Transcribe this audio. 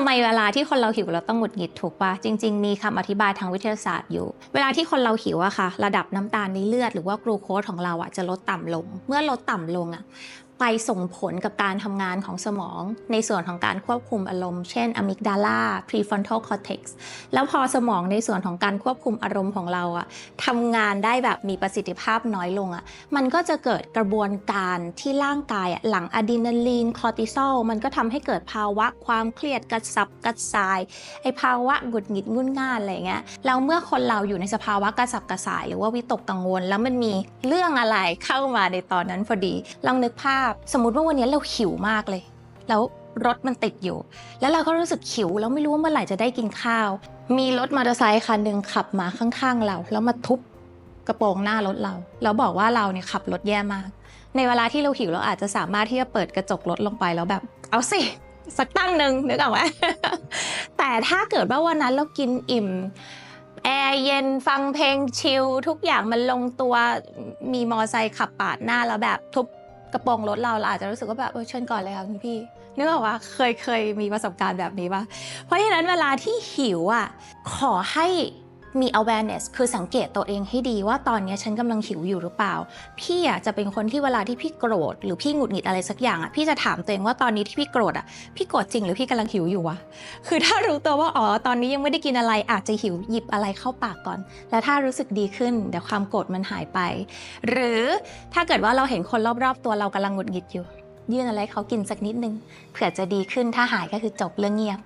ทำไมเวลาที่คนเราหิวเราต้องหงุดหงิดถูกปะจริง ๆ มีคำอธิบายทางวิทยาศาสตร์อยู่ เวลาที่คนเราหิวอะค่ะ ระดับน้ำตาลในเลือดหรือว่ากลูโคสของเราอะจะลดต่ำลง เมื่อลดต่ำลงอะ ไปส่งผลกับการทำงานของสมอง ในส่วนของการควบคุมอารมณ์ เช่นอะมิกดาลา prefrontal cortex แล้วพอสมองในส่วนของการควบคุมอารมณ์ของเราอะทำงานได้แบบมีประสิทธิภาพน้อยลงอะมันก็จะเกิดกระบวนการที่ร่างกายอะหลังอะดรีนาลีนคอร์ติซอลมันก็ทำให้เกิดภาวะความเครียดกระสับกระส่ายไอภาวะหงุดหงิดงุนง่านอะไรเงี้ยแล้วเมื่อคนเราอยู่ในสภาวะกระสับกระส่าย หรือว่าวิตกกังวล แล้วมันมีเรื่องอะไรเข้ามาในตอนนั้นพอดีลองนึกภาพสมมติว่าวันนี้เราหิวมากเลย แล้วรถมันติดอยู่ แล้วเราก็รู้สึกหิวแล้วไม่รู้ว่าเมื่อไหร่จะได้กินข้าว มีรถมอเตอร์ไซค์คันหนึ่งขับมาข้างๆเรา แล้วมาทุบกระโปรงหน้ารถเรา แล้วบอกว่าเราเนี่ยขับรถแย่มาก ในเวลาที่เราหิวเราอาจจะสามารถที่จะเปิดกระจกรถลงไปแล้วแบบ เอาสิสักตั้งหนึ่งนึกออกไหมแต่ถ้าเกิดว่าวันนั้นเรากินอิ่มแอร์เย็นฟังเพลงชิลทุกอย่างมันลงตัวมีมอไซค์ขับปาดหน้าแล้วแบบทุบ กระโปรงรถเราเราอาจจะรู้สึกว่าแบบเออเชิญก่อนเลยค่ะคุณพี่นึกออกว่าเคยเคยมีประสบการณ์แบบนี้ปะเพราะฉะนั้นเวลาที่หิวอะขอให้ มี awareness คือสังเกตตัวเองให้ดีว่าตอนนี้ฉันกำลังหิวอยู่หรือเปล่า พี่อะจะเป็นคนที่เวลาที่พี่โกรธ หรือพี่หงุดหงิดอะไรสักอย่างอะพี่จะถามตัวเองว่าตอนนี้ที่พี่โกรธอะพี่โกรธจริงหรือพี่กำลังหิวอยู่วะคือถ้ารู้ตัวว่าอ๋อตอนนี้ยังไม่ได้กินอะไรอาจจะหิวหยิบอะไรเข้าปากก่อน แล้วถ้ารู้สึกดีขึ้นเดี๋ยวความโกรธมันหายไป หรือถ้าเกิดว่าเราเห็นคนรอบๆ ตัวเรากำลังหงุดหงิดอยู่ ยื่นอะไรเขากินสักนิดนึงเผื่อจะดีขึ้นถ้าหายก็คือจบเรื่องเงียบ